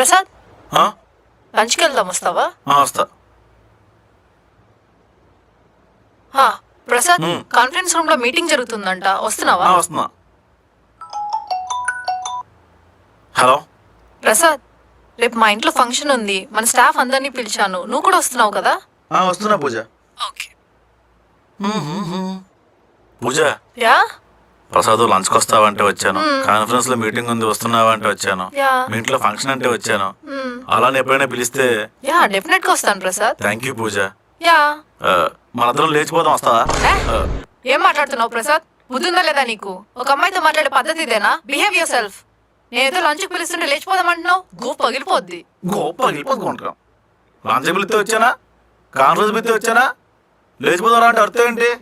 ప్రసాద్? లంచ్కి వెళ్దాం వస్తావా? వస్తా. ప్రసాద్. కాన్ఫరెన్స్ రూమ్లో మీటింగ్ జరుగుతుందంట. వస్తున్నావా? వస్తున్నా. హలో? ప్రసాద్ రేపు మా ఇంట్లో ఫంక్షన్ ఉంది. మన స్టాఫ్ అందరినీ పిలిచాను. నువ్వు కూడా వస్తున్నావు కదా? వస్తున్నా పూజ. ఓకే. పూజ? యా? ప్రసాద్ లంచ్కి వస్తావంటే వచ్చాను. కాన్ఫరెన్స్లో మీటింగ్ ఉంది వస్తున్నావా అంటే వచ్చాను. యా. మీ ఇంట్లో ఫంక్షన్ అంటే వచ్చాను. అలానే ఎప్పుడైనా పిలిస్తే యా డెఫినెట్గా వస్తాను Prasad. Thank you Pooja. Yeah. మనందరం లేచిపోదాం వస్తావా? ఏ? మాట్లాడుతున్నావు ప్రసాద్? బుద్ధుందా లేదా నీకు? ఒక అమ్మాయితో మాట్లాడే పద్ధతి ఇదేనా? బిహేవ్ యువర్ సెల్ఫ్ నేనేదో లంచ్కి పిలుస్తుంటే లేచిపోదామంటున్నావు? గూ పగిలిపోద్ది. గొప్ప వెళ్ళిపోతుకుంటాం లంచ్ పిలితే వచ్చానా? కాన్ఫరెన్స్ పిలితే వచ్చానా? లేచిపోదాం అంటే అర్థం ఏంటి?